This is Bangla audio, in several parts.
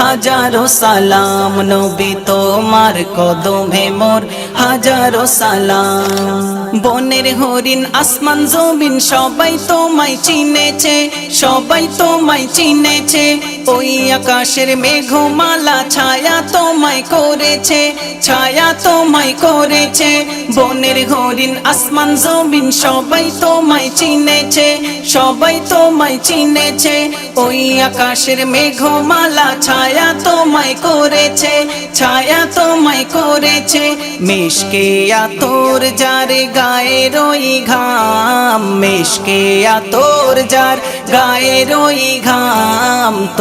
হাজারো সালাম, নবী তোমার কদমে মোর। হাজারো সালাম, বনের হরিণ, আসমান, জমিন, সবাই তোমায় চিনেছে, সবাই তোমায় চিনেছে। ওই আকাশের মেঘমালা ছায়া তোমায় করেছে, ছায়া তোমায় করেছে। বনের হরিণ, আসমান, জমিন সবাই তোমায় চিনেছে, সবাই তোমায় চিনেছে। ওই আকাশের মেঘমালা ছায়া তোমায় করেছে, ছায়া তোমায় করেছে। মেশকে তোর যার গায়ে রই ঘাম মেশকে তোর যার গায়ে রই ঘাম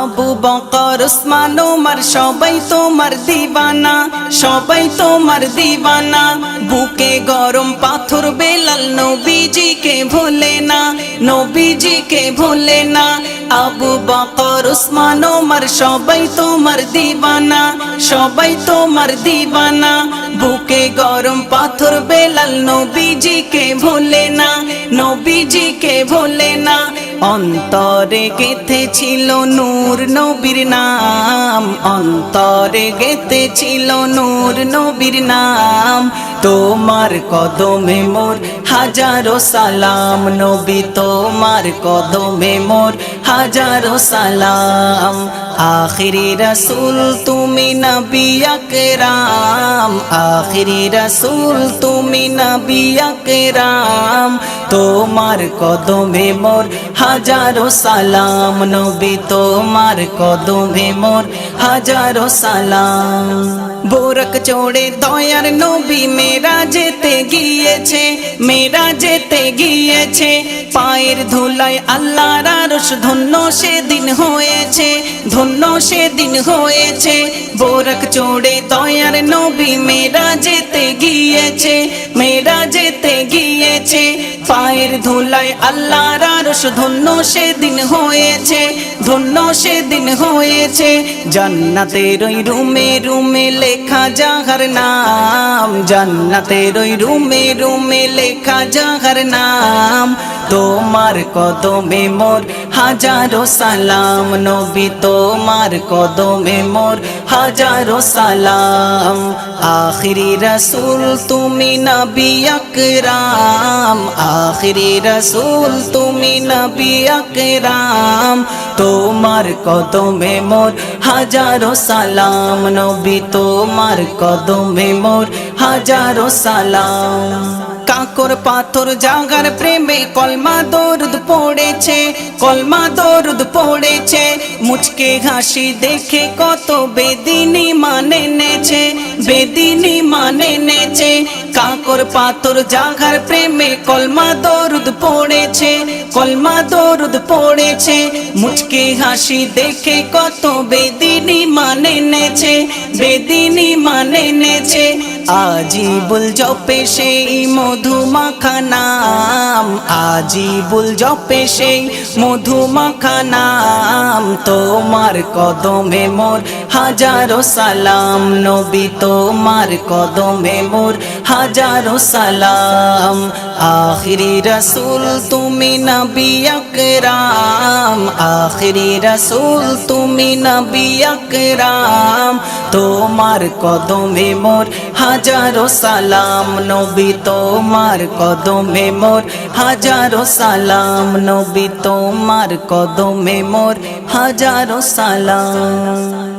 আবু বকর, উসমান ওমর সবাই তোমার দিবানা, সবাই তোমার দিবানা। বুকে গরম পাথর বেলাল নবীজিকে ভোলে না নবীজিকে ভোলে না আবু বকর, উসমান ওমর সবাই তোমার দিবানা, সবাই তোমার দিবানা। বুকে গরম পাথর বেলাল নবীজিকে ভোলে না নবীজিকে ভোলে না অন্তরে গেথে ছিল নূর নবীর নাম। অন্তরে গেথে ছিল নূর নবীর নাম। তোমার কদমে মোর হাজারো সালাম। নবী, তোমার কদমে মোর হাজারো সালাম। আখিরি রসুল, তুমি নবী আকরাম। আখিরি রসুল, তুমি নবী আকরাম। তোমার কদমে মোর হাজারো সালাম, নবী তোমার কদমে মোর হাজারো সালাম। বোরক চোড়ে দয়ার নবী মেরা যেতে গিয়েছে মেরা যেতে গিয়েছে। পায়ের ধুলায় আল্লাহর আরশ, ধন্য সেদিন হয়েছে, ধন্য সেদিন হয়েছে। বোরক চোড়ে দয়ার নবী মেরা যেতে গিয়েছে মেরা যেতে গিয়েছে। পায়ের ধুলায় আল্লাহর আরশ ধন্য সেদিন হয়েছে, ধন্য সেদিন হয়েছে। জান্নাতের ওই রুমে রুমে লেখা যাহার নাম, জান্নাতের ওই রুমে রুমে লেখা যাহার নাম। তোমার কদমে মোর হাজারো সালাম, নবী তোমার কদমে মোর হাজারো সালাম। আখিরি রসুল তুমি নবী আকরাম, আখিরি রসুল তুমি নবী আকরাম, তোমার কদমে মোর হাজারো সালাম। নবী, তোমার কদমে মোর হাজারো সালাম। কাকর পাথর জাগার প্রেমে কলমা দরুদ পড়েছে, কলমা দরুদ পড়েছে। মুচকে হাসি দেখে কত বেদিনী মানে নেছে বেদিনী মানে নেছে কাকর পাথর জাগার প্রেমে কলমা দরুদ পড়েছে, কলমা দরুদ পড়েছে। মুচকে হাসি দেখে কত বেদিনী মানে নেছে বেদিনী মানে নেছে আজিবুল জপে সেই মধুমাখা নাম, আজিবুল জপে সেই মধুমাখা নাম। তোমার কদমে মোর হাজারো সালাম, নবী তোমার কদমে মোর হাজারো সালাম। আখিরি রসুল, তুমি নবী আকরাম। আখিরি রসুল, তুমি নবী আকরাম। তোমার কদমে মোর হাজারো সালাম। নবী, তোমার কদমে মোর হাজারো সালাম। নবী, তোমার কদমে মোর হাজারো সালাম।